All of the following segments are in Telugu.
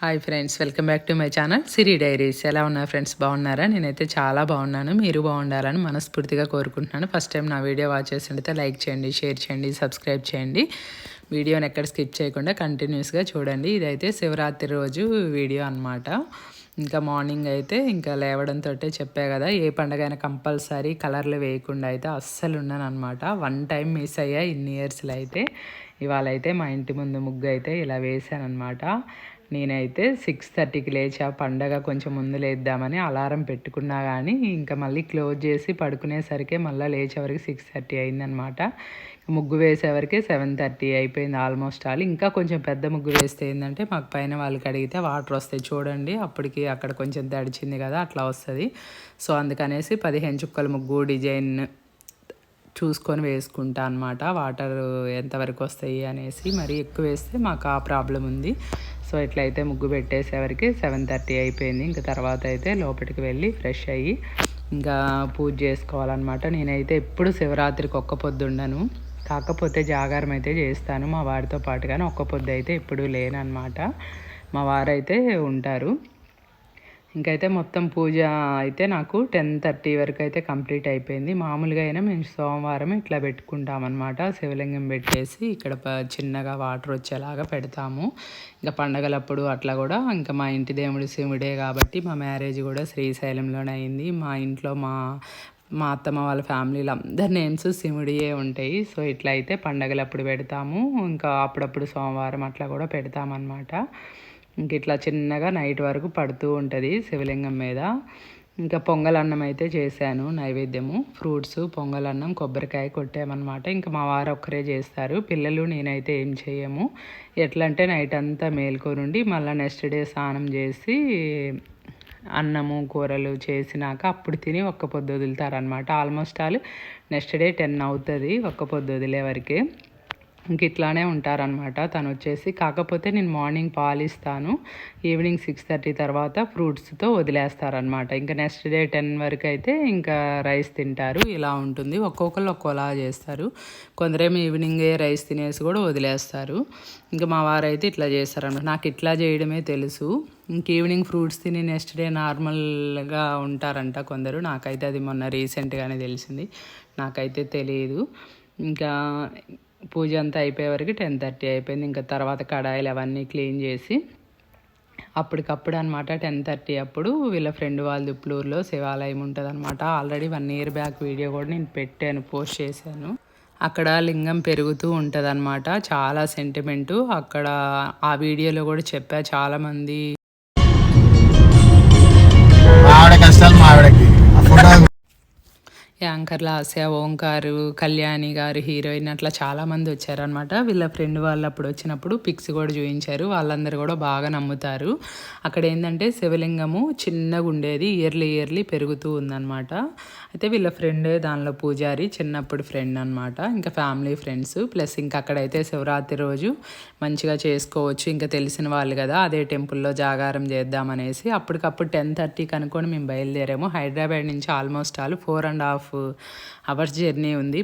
Hi friends welcome back to my channel Siri diaries ఎలా ఉన్నారు ఫ్రెండ్స్ బాగున్నారా? నేనైతే చాలా బాగున్నాను. మీరు బాగుండాలని మనస్ఫూర్తిగా కోరుకుంటున్నాను. ఫస్ట్ టైం నా వీడియో వాచ్ చేస్తుంటే లైక్ చేయండి షేర్ చేయండి సబ్స్క్రైబ్ చేయండి. వీడియోని ఎక్కడ స్కిప్ చేయకుండా కంటిన్యూస్గా చూడండి. ఇదైతే శివరాత్రి రోజు వీడియో అనమాట ఇంకా మార్నింగ్ అయితే ఇంకా లేవడంతో చెప్పా కదా ఏ పండగ అయినా కంపల్సరీ కలర్లు వేయకుండా అయితే అస్సలు ఉన్నాను అనమాట వన్ టైం మిస్ అయ్యా ఇన్ని ఇయర్స్లో అయితే. ఇవాళ అయితే మా ఇంటి ముందు ముగ్గు అయితే ఇలా వేసాను అనమాట నేనైతే సిక్స్ థర్టీకి లేచి ఆ పండగ కొంచెం ముందు లేద్దామని అలారం పెట్టుకున్నా కానీ ఇంకా మళ్ళీ క్లోజ్ చేసి పడుకునేసరికి మళ్ళీ లేచేవరకు సిక్స్ థర్టీ అయిందనమాట. ముగ్గు వేసేవరకే సెవెన్ థర్టీ అయిపోయింది ఆల్మోస్ట్ ఆల్ ఇంకా కొంచెం పెద్ద ముగ్గు వేస్తే ఏంటంటే మాకు పైన వాళ్ళకి అడిగితే వాటర్ వస్తాయి చూడండి అప్పటికి అక్కడ కొంచెం తడిచింది కదా అట్లా వస్తుంది. సో అందుకనేసి పదిహేను చుక్కల ముగ్గు డిజైన్ చూసుకొని వేసుకుంటా అనమాట. వాటర్ ఎంతవరకు వస్తాయి? అనేసి మరి ఎక్కువ వేస్తే మాకు ఆ ప్రాబ్లం ఉంది. సో ఇట్లయితే ముగ్గు పెట్టేసేవరికి సెవెన్ థర్టీ అయిపోయింది. ఇంకా తర్వాత అయితే లోపలికి వెళ్ళి ఫ్రెష్ అయ్యి ఇంకా పూజ చేసుకోవాలన్నమాట. నేనైతే ఎప్పుడు శివరాత్రికి ఒక్క పొద్దుండను కాకపోతే జాగారం అయితే చేస్తాను. మా వారితో పాటుగానే ఒక్క పొద్దు అయితే ఎప్పుడు లేనమాట మా వారైతే ఉంటారు. ఇంకైతే మొత్తం పూజ అయితే నాకు టెన్ థర్టీ వరకు అయితే కంప్లీట్ అయిపోయింది. మామూలుగా అయినా మేము సోమవారం ఇట్లా పెట్టుకుంటామన్నమాట. శివలింగం పెట్టేసి ఇక్కడ చిన్నగా వాటర్ వచ్చేలాగా పెడతాము. ఇంకా పండగలప్పుడు అట్లా కూడా ఇంకా మా ఇంటి దేవుడు శివుడే కాబట్టి మా మ్యారేజ్ కూడా శ్రీశైలంలోనే అయింది. మా ఇంట్లో మా మా అత్తమ్మ వాళ్ళ ఫ్యామిలీలో అందరి నేమ్స్ శివుడియే ఉంటాయి. సో ఇట్లా అయితే పండగలప్పుడు పెడతాము. ఇంకా అప్పుడప్పుడు సోమవారం అట్లా కూడా పెడతామన్నమాట. ఇంక ఇట్లా చిన్నగా నైట్ వరకు పడుతూ ఉంటుంది శివలింగం మీద. ఇంకా పొంగలన్నం అయితే చేశాను నైవేద్యము. ఫ్రూట్స్ పొంగలన్నం కొబ్బరికాయ కొట్టామన్నమాట. ఇంకా మా వారు ఒక్కరే చేస్తారు. పిల్లలు నేనైతే ఏం చేయము. ఎట్లా అంటే నైట్ అంతా మేల్కొనుండి మళ్ళీ నెక్స్ట్ డే స్నానం చేసి అన్నము కూరలు చేసినాక అప్పుడు తిని ఒక్క పొద్దు వదులుతారనమాట almost all next day ten అవుతుంది ఒక్క పొద్దు వదిలే వరకే. ఇట్లానే ఉంటారనమాట తను వచ్చేసి కాకపోతే నేను మార్నింగ్ పాలు ఇస్తాను ఈవినింగ్ సిక్స్ థర్టీ తర్వాత ఫ్రూట్స్తో వదిలేస్తారనమాట ఇంకా నెక్స్ట్ డే టెన్ వరకు అయితే ఇంకా రైస్ తింటారు. ఇలా ఉంటుంది. ఒక్కొక్కరు ఒక్కోలా చేస్తారు. కొందరేమో ఈవినింగే రైస్ తినేసి కూడా వదిలేస్తారు. ఇంకా మా వారైతే ఇట్లా చేస్తారనమాట నాకు ఇట్లా చేయడమే తెలుసు. ఇంక ఈవినింగ్ ఫ్రూట్స్ తిని నెక్స్ట్ డే నార్మల్గా ఉంటారంట కొందరు. నాకైతే అది మొన్న రీసెంట్గానే తెలిసింది. నాకైతే తెలియదు. ఇంకా పూజ అంతా అయిపోయే వరకు టెన్ థర్టీ అయిపోయింది. ఇంకా తర్వాత కడాయిలు అవన్నీ క్లీన్ చేసి అప్పటికప్పుడు అనమాట టెన్ థర్టీ అప్పుడు వీళ్ళ ఫ్రెండ్ వాళ్ళ దుప్లూరులో శివాలయం ఉంటుంది అనమాట already one year back video కూడా నేను పెట్టాను పోస్ట్ చేశాను. అక్కడ లింగం పెరుగుతూ ఉంటుంది అనమాట చాలా సెంటిమెంటు అక్కడ ఆ వీడియోలో కూడా చెప్పా చాలామంది యాంకర్ల లాస్య ఓంకారు కళ్యాణి గారు హీరోయిన్ అట్లా చాలామంది వచ్చారనమాట వీళ్ళ ఫ్రెండ్ వాళ్ళు అప్పుడు వచ్చినప్పుడు పిక్స్ కూడా చూపించారు వాళ్ళందరూ కూడా బాగా నమ్ముతారు. అక్కడ ఏంటంటే శివలింగము చిన్నగా ఉండేది ఇయర్లీ ఇయర్లీ పెరుగుతూ ఉందన్నమాట. అయితే వీళ్ళ ఫ్రెండ్ దానిలో పూజారి చిన్నప్పుడు ఫ్రెండ్ అనమాట ఇంకా ఫ్యామిలీ ఫ్రెండ్స్. ప్లస్ ఇంకా అక్కడైతే శివరాత్రి రోజు మంచిగా చేసుకోవచ్చు ఇంకా తెలిసిన వాళ్ళు కదా అదే టెంపుల్లో జాగారం చేద్దామనేసి అప్పటికప్పుడు టెన్ థర్టీకి అనుకొని మేము బయలుదేరాము. హైదరాబాద్ నుంచి almost all four and half hours journey uh, ఉంది.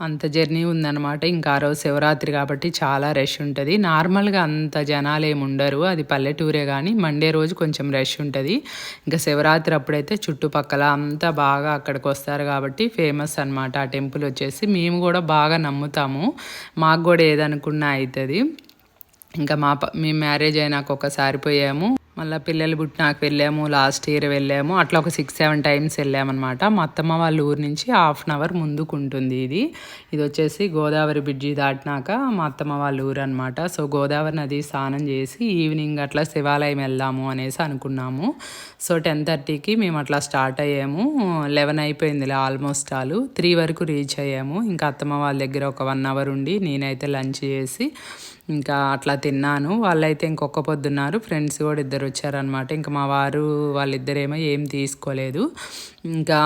అంత జర్నీ ఉందన్నమాట. ఇంకా ఆ రోజు శివరాత్రి కాబట్టి చాలా రష్ ఉంటుంది. నార్మల్గా అంత జనాలు ఏమి ఉండరు. అది పల్లెటూరే కానీ మండే రోజు కొంచెం రష్ ఉంటుంది. ఇంకా శివరాత్రి అప్పుడైతే చుట్టుపక్కల అంతా బాగా అక్కడికి వస్తారు కాబట్టి ఫేమస్ అనమాట ఆ టెంపుల్ వచ్చేసి మేము కూడా బాగా నమ్ముతాము. మాకు కూడా ఏదనుకున్నా అవుతుంది ఇంకా మా ప మేము మ్యారేజ్ అయినాక ఒకసారి పోయాము. మళ్ళీ పిల్లలు పుట్టినాక వెళ్ళాము లాస్ట్ ఇయర్ వెళ్ళాము. అట్లా ఒక సిక్స్ సెవెన్ టైమ్స్ వెళ్ళామన్నమాట. మా అత్తమ్మ వాళ్ళ ఊరు నుంచి హాఫ్ అన్ అవర్ ముందుకు ఉంటుంది ఇది. ఇది వచ్చేసి గోదావరి బ్రిడ్జి దాటినాక మా అత్తమ్మ వాళ్ళ ఊరు అనమాట సో గోదావరి నది స్నానం చేసి ఈవినింగ్ అట్లా శివాలయం వెళ్దాము అనేసి అనుకున్నాము. సో టెన్ థర్టీకి మేము అట్లా స్టార్ట్ అయ్యాము. లెవెన్ అయిపోయింది ఆల్మోస్ట్ ఆలు. త్రీ వరకు రీచ్ అయ్యాము. ఇంకా అత్తమ్మ వాళ్ళ దగ్గర ఒక వన్ అవర్ ఉండి నేనైతే లంచ్ చేసి ఇంకా అట్లా తిన్నాను. వాళ్ళైతే ఇంకొక పొద్దున్నారు. ఫ్రెండ్స్ కూడా ఇద్దరు వచ్చారనమాట ఇంకా మా వారు వాళ్ళిద్దరేమో ఏం తీసుకోలేదు. ఇంకా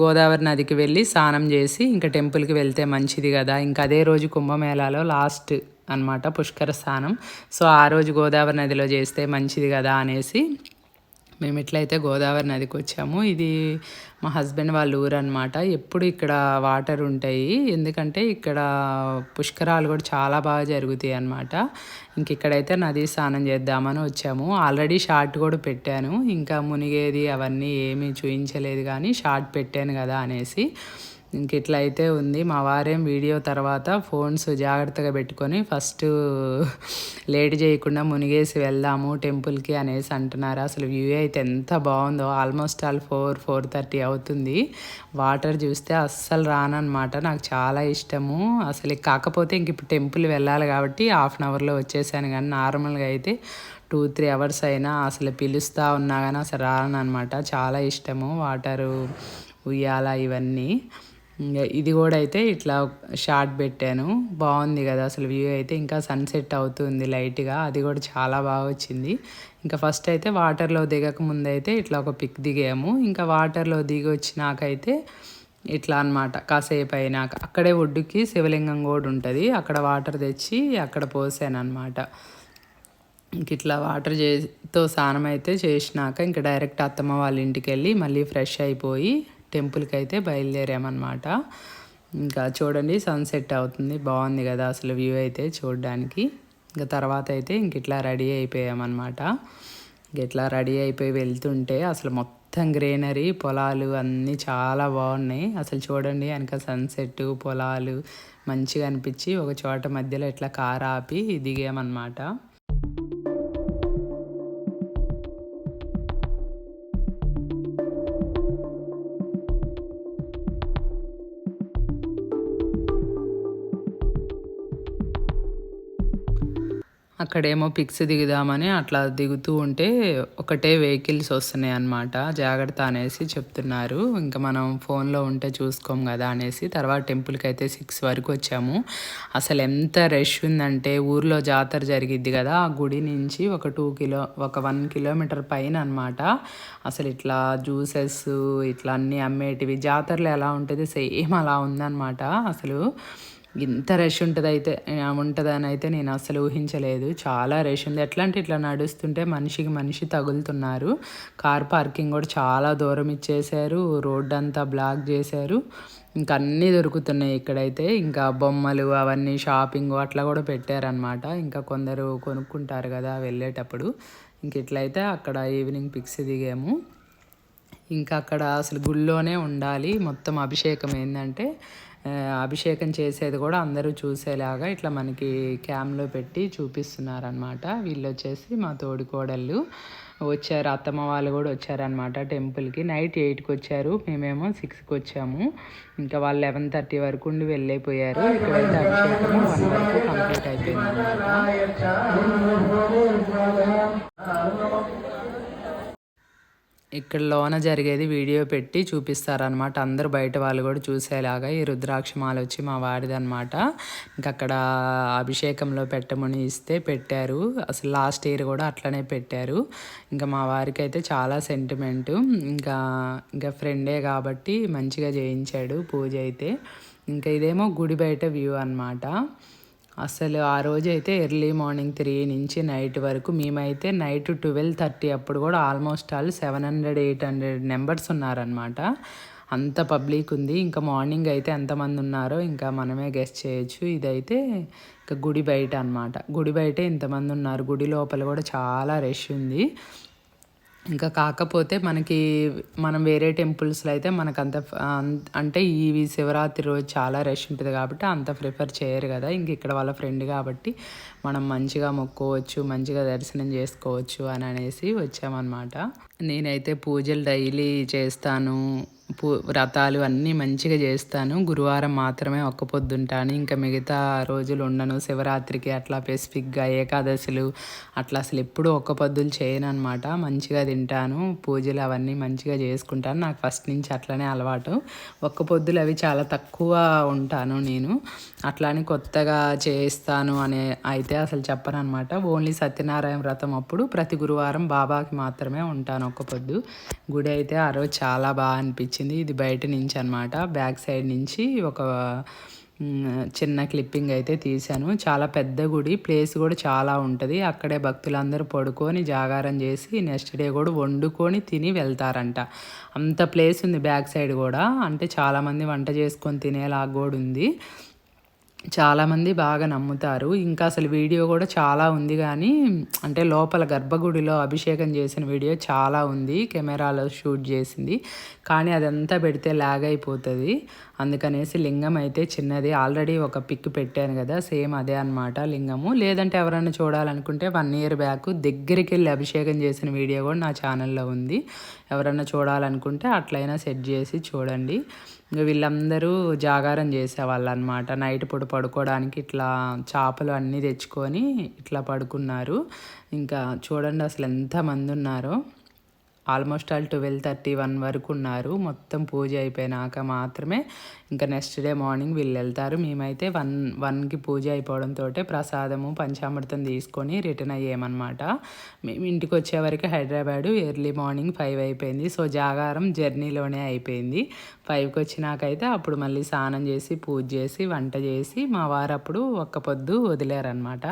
గోదావరి నదికి వెళ్ళి స్నానం చేసి ఇంకా టెంపుల్కి వెళ్తే మంచిది కదా. ఇంకా అదే రోజు కుంభమేళాలో లాస్ట్ అనమాట పుష్కర స్నానం. సో ఆ రోజు గోదావరి నదిలో చేస్తే మంచిది కదా అనేసి మేము ఎట్లయితే గోదావరి నదికి వచ్చాము ఇది మా హస్బెండ్ వాళ్ళ ఊరు అనమాట ఎప్పుడు ఇక్కడ వాటర్ ఉంటాయి. ఎందుకంటే ఇక్కడ పుష్కరాలు కూడా చాలా బాగా జరుగుతాయి అనమాట ఇంక ఇక్కడైతే నది స్నానం చేద్దామని వచ్చాము. ఆల్రెడీ షార్ట్ కూడా పెట్టాను. ఇంకా మునిగేది అవన్నీ ఏమీ చూపించలేదు కానీ షార్ట్ పెట్టాను కదా అనేసి. ఇంక ఇట్లా అయితే ఉంది. మా వారేం వీడియో తర్వాత ఫోన్స్ జాగ్రత్తగా పెట్టుకొని ఫస్ట్ లేట్ చేయకుండా మునిగేసి వెళ్దాము టెంపుల్కి అనేసి అంటున్నారు. అసలు వ్యూ అయితే ఎంత బాగుందో. Almost all four four thirty అవుతుంది. వాటర్ చూస్తే అస్సలు రానమాట నాకు చాలా ఇష్టము. అసలు కాకపోతే ఇంక ఇప్పుడు టెంపుల్ వెళ్ళాలి కాబట్టి హాఫ్ అన్ అవర్లో వచ్చేసాను కానీ నార్మల్గా అయితే టూ త్రీ అవర్స్ అయినా అసలు పిలుస్తూ ఉన్నా కానీ అసలు రాను అనమాట చాలా ఇష్టము. వాటరు ఉయ్యాల ఇవన్నీ. ఇంకా ఇది కూడా అయితే ఇట్లా షార్ట్ పెట్టాను. బాగుంది కదా అసలు వ్యూ అయితే. ఇంకా సన్సెట్ అవుతుంది లైట్గా అది కూడా చాలా బాగా వచ్చింది. ఇంకా ఫస్ట్ అయితే వాటర్లో దిగక ముందు అయితే ఇట్లా ఒక పిక్ దిగాము. ఇంకా వాటర్లో దిగి వచ్చినాకైతే ఇట్లా అనమాట కాసేపు అయినాక అక్కడే ఒడ్డుకి శివలింగం కూడా ఉంటుంది. అక్కడ వాటర్ తెచ్చి అక్కడ పోసాను అనమాట ఇంక ఇట్లా వాటర్ చేతో స్నానం అయితే చేసినాక ఇంకా డైరెక్ట్ అత్తమ్మ వాళ్ళ ఇంటికి వెళ్ళి మళ్ళీ ఫ్రెష్ అయిపోయి టెంపుల్కి అయితే బయలుదేరామన్నమాట. ఇంకా చూడండి సన్సెట్ అవుతుంది. బాగుంది కదా అసలు వ్యూ అయితే చూడడానికి. ఇంకా తర్వాత అయితే ఇంక ఇట్లా రెడీ అయిపోయామన్నమాట. ఇంక ఇట్లా రెడీ అయిపోయి వెళ్తుంటే అసలు మొత్తం గ్రీనరీ పొలాలు అన్నీ చాలా బాగున్నాయి అసలు చూడండి వెనక సన్సెట్ పొలాలు మంచిగా అనిపించి ఒక చోట మధ్యలో ఇట్లా కార్ ఆపి దిగామన్నమాట. అక్కడేమో పిక్స్ దిగుదామని అట్లా దిగుతూ ఉంటే ఒకటే వెహికల్స్ వస్తున్నాయి అన్నమాట. జాగ్రత్త అనేసి చెప్తున్నారు. ఇంకా మనం ఫోన్లో ఉంటే చూసుకోం కదా అనేసి తర్వాత టెంపుల్కి అయితే సిక్స్ వరకు వచ్చాము. అసలు ఎంత రష్ ఉందంటే ఊర్లో జాతర జరిగిద్ది కదా ఆ గుడి నుంచి ఒక టూ కిలో ఒక వన్ కిలోమీటర్ పైన అనమాట అసలు ఇట్లా జ్యూసెస్ ఇట్లా అన్నీ అమ్మేటివి. జాతరలో ఎలా ఉంటుంది సేమ్ అలా ఉందన్నమాట అసలు. ఇంత రష్ ఉంటుంది అయితే ఉంటుందని అయితే నేను అసలు ఊహించలేదు. చాలా రష్ ఉంది. ఎట్లా అంటే ఇట్లా నడుస్తుంటే మనిషికి మనిషి తగులుతున్నారు. కార్ పార్కింగ్ కూడా చాలా దూరం ఇచ్చేశారు. రోడ్ అంతా బ్లాక్ చేశారు. ఇంకా అన్నీ దొరుకుతున్నాయి ఇక్కడైతే. ఇంకా బొమ్మలు అవన్నీ షాపింగ్ అట్లా కూడా పెట్టారనమాట. ఇంకా కొందరు కొనుక్కుంటారు కదా వెళ్ళేటప్పుడు. ఇంక ఇట్లయితే అక్కడ ఈవినింగ్ పిక్స్ దిగాము. ఇంకా అక్కడ అసలు గుళ్ళోనే ఉండాలి. మొత్తం అభిషేకం ఏంటంటే అభిషేకం చేసేది కూడా అందరూ చూసేలాగా ఇట్లా మనకి క్యామ్లో పెట్టి చూపిస్తున్నారనమాట వీళ్ళు వచ్చేసి మా తోడికోడళ్ళు వచ్చారు. అత్తమ్మ వాళ్ళు కూడా వచ్చారనమాట టెంపుల్కి. నైట్ ఎయిట్కి వచ్చారు. మేమేమో సిక్స్కి వచ్చాము. ఇంకా వాళ్ళు లెవెన్ థర్టీ వరకు ఉండి వెళ్ళైపోయారు. ఇక్కడైతే అభిషేకం వన్ వరకు కంప్లీట్ అయిపోయింది ఇక్కడ లోన జరిగేది వీడియో పెట్టి చూపిస్తారనమాట అందరు బయట వాళ్ళు కూడా చూసేలాగా ఈ రుద్రాక్ష మాల వచ్చి మా వాడిదనమాట ఇంకా అక్కడ అభిషేకంలో పెట్టమని ఇస్తే పెట్టారు. అసలు లాస్ట్ ఇయర్ కూడా అట్లనే పెట్టారు. ఇంకా మా వారికి అయితే చాలా సెంటిమెంట్. ఇంకా ఇంకా ఫ్రెండే కాబట్టి మంచిగా చేయించాడు పూజ అయితే. ఇంకా ఇదేమో గుడి బయట వ్యూ అనమాట అసలు ఆ రోజు అయితే ఎర్లీ మార్నింగ్ త్రీ నుంచి నైట్ వరకు మేమైతే నైట్ ట్వెల్వ్ థర్టీ అప్పుడు కూడా almost all seven hundred eight hundred numbers ఉన్నారనమాట అంత పబ్లిక్ ఉంది. ఇంకా మార్నింగ్ అయితే ఎంతమంది ఉన్నారో ఇంకా మనమే గెస్ట్ చేయొచ్చు. ఇదైతే ఇంకా గుడి బయట అన్నమాట. గుడి బయట ఇంతమంది ఉన్నారు. గుడి లోపల కూడా చాలా రష్ ఉంది. ఇంకా కాకపోతే మనకి మనం వేరే టెంపుల్స్లో అయితే మనకు అంత అం- అంటే ఈ శివరాత్రి రోజు చాలా రష్ ఉంటుంది కాబట్టి అంత ప్రిఫర్ చేయరు కదా. ఇంక ఇక్కడ వాళ్ళ ఫ్రెండ్ కాబట్టి మనం మంచిగా మొక్కోవచ్చు మంచిగా దర్శనం చేసుకోవచ్చు అని అనేసి వచ్చామన్నమాట. నేనైతే పూజలు డైలీ చేస్తాను. వ్రతాలు అన్నీ మంచిగా చేస్తాను. గురువారం మాత్రమే ఒక్క పొద్దుంటాను. ఇంకా మిగతా రోజులు ఉండను. శివరాత్రికి అట్లా స్పెసిఫిక్గా ఏకాదశులు అట్లా అసలు ఎప్పుడూ ఒక్క పొద్దులు చేయను అనమాట మంచిగా తింటాను. పూజలు అవన్నీ మంచిగా చేసుకుంటాను. నాకు ఫస్ట్ నుంచి అట్లనే అలవాటు. ఒక్క పొద్దులు అవి చాలా తక్కువ ఉంటాను నేను. అట్లానే కొత్తగా చేస్తాను అనే అయితే అసలు చెప్పను అనమాట ఓన్లీ సత్యనారాయణ వ్రతం అప్పుడు ప్రతి గురువారం బాబాకి మాత్రమే ఉంటాను ఒక్క పొద్దు. గుడి అయితే ఆ రోజు చాలా బాగా అనిపించింది. వచ్చింది ఇది బయట నుంచి అనమాట బ్యాక్ సైడ్ నుంచి ఒక చిన్న క్లిప్పింగ్ అయితే తీశాను. చాలా పెద్ద గుడి ప్లేస్ కూడా చాలా ఉంటుంది. అక్కడే భక్తులందరూ పడుకొని జాగారం చేసి నెక్స్ట్ డే కూడా వండుకొని తిని వెళ్తారంట. అంత ప్లేస్ ఉంది బ్యాక్ సైడ్ కూడా. అంటే చాలామంది వంట చేసుకొని తినేలాగా కూడా ఉంది. చాలామంది బాగా నమ్ముతారు. ఇంకా అసలు వీడియో కూడా చాలా ఉంది కానీ అంటే లోపల గర్భగుడిలో అభిషేకం చేసిన వీడియో చాలా ఉంది. కెమెరాలో షూట్ చేసింది. కానీ అదంతా పెడితే లాగ్ అయిపోతుంది. అందుకనేసి లింగం అయితే చిన్నది. ఆల్రెడీ ఒక పిక్ పెట్టాను కదా సేమ్ అదే అన్నమాట లింగము. లేదంటే ఎవరైనా చూడాలనుకుంటే వన్ ఇయర్ బ్యాక్ దగ్గరికి వెళ్ళి అభిషేకం చేసిన వీడియో కూడా నా ఛానల్లో ఉంది. ఎవరైనా చూడాలనుకుంటే అట్లయినా సెట్ చేసి చూడండి. ఇంకా వీళ్ళందరూ జాగారం చేసేవాళ్ళు అనమాట నైట్ పూట పడుకోవడానికి ఇట్లా చేపలు అన్నీ తెచ్చుకొని ఇట్లా పడుకున్నారు. ఇంకా చూడండి అసలు ఎంతమంది ఉన్నారో. Almost all twelve thirty one వరకు ఉన్నారు. మొత్తం పూజ అయిపోయినాక మాత్రమే ఇంకా నెక్స్ట్ డే మార్నింగ్ వీళ్ళు వెళ్తారు. మేమైతే వన్ వన్కి పూజ అయిపోవడంతో ప్రసాదము పంచామృతం తీసుకొని రిటర్న్ అయ్యామన్నమాట. మేము ఇంటికి వచ్చే వరకు హైదరాబాదు ఎర్లీ మార్నింగ్ ఫైవ్ అయిపోయింది. సో జాగారం జర్నీలోనే అయిపోయింది. ఫైవ్కి వచ్చినాకైతే అప్పుడు మళ్ళీ స్నానం చేసి పూజ చేసి వంట చేసి మా వారు అప్పుడు ఒక్క పొద్దు వదిలేరనమాట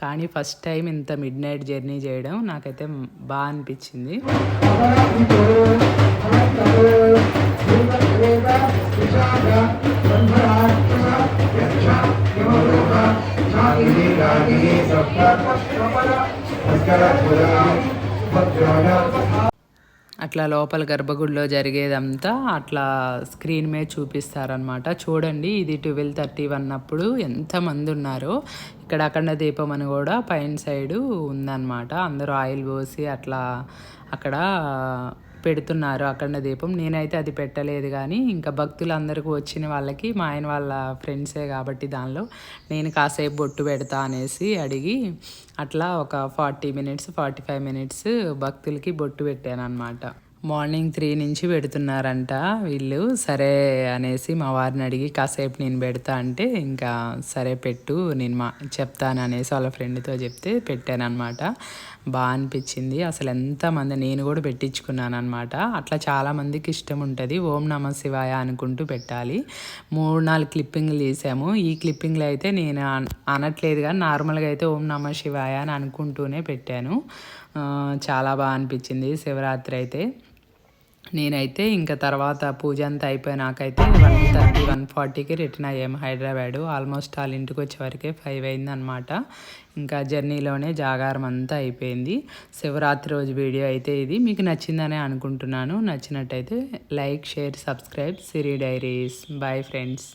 కానీ ఫస్ట్ టైం ఇంత మిడ్ నైట్ జర్నీ చేయడం నాకైతే బాగా అనిపించింది. అట్లా లోపల గర్భగుడిలో జరిగేదంతా అట్లా స్క్రీన్ మీద చూపిస్తారనమాట చూడండి ఇది ట్వెల్వ్ థర్టీ వన్ అప్పుడు ఎంతమంది ఉన్నారో. ఇక్కడ అఖండ దీపం అని కూడా పైన సైడు ఉందన్నమాట. అందరూ ఆయిల్ పోసి అట్లా అక్కడ పెడుతున్నారు అఖండ దీపం. నేనైతే అది పెట్టలేదు కానీ ఇంకా భక్తులందరికీ వచ్చిన వాళ్ళకి మా ఆయన వాళ్ళ ఫ్రెండ్సే కాబట్టి దానిలో నేను కాసేపు బొట్టు పెడతా అనేసి అడిగి అట్లా ఒక forty minutes forty five minutes భక్తులకి బొట్టు పెట్టాను అనమాట మార్నింగ్ త్రీ నుంచి పెడుతున్నారంట వీళ్ళు. సరే అనేసి మా వారిని అడిగి కాసేపు నేను పెడతా అంటే ఇంకా సరే పెట్టు నేను మా చెప్తాను అనేసి వాళ్ళ ఫ్రెండ్తో చెప్తే పెట్టాను అనమాట బాగా అనిపించింది. అసలు ఎంతమంది నేను కూడా పెట్టించుకున్నాను అనమాట అట్లా చాలామందికి ఇష్టం ఉంటుంది. ఓం నమ శివాయ అనుకుంటూ పెట్టాలి. మూడు నాలుగు క్లిప్పింగ్లు తీసాము. ఈ క్లిప్పింగ్లు అయితే నేను అనట్లేదు కానీ నార్మల్గా అయితే ఓం నమ శివాయ అని అనుకుంటూనే పెట్టాను. చాలా బాగా అనిపించింది శివరాత్రి అయితే. నేనైతే ఇంకా తర్వాత పూజ అంతా అయిపోయినాకైతే వన్ థర్టీ వన్ ఫార్టీకి రిటర్న్ అయ్యాము హైదరాబాదు. ఆల్మోస్ట్ వాళ్ళ ఇంటికి వచ్చే వరకే ఫైవ్ అయిందనమాట ఇంకా జర్నీలోనే జాగారం అంతా అయిపోయింది. శివరాత్రి రోజు వీడియో అయితే ఇది. మీకు నచ్చిందనే అనుకుంటున్నాను. నచ్చినట్టయితే like share subscribe Siri diaries bye friends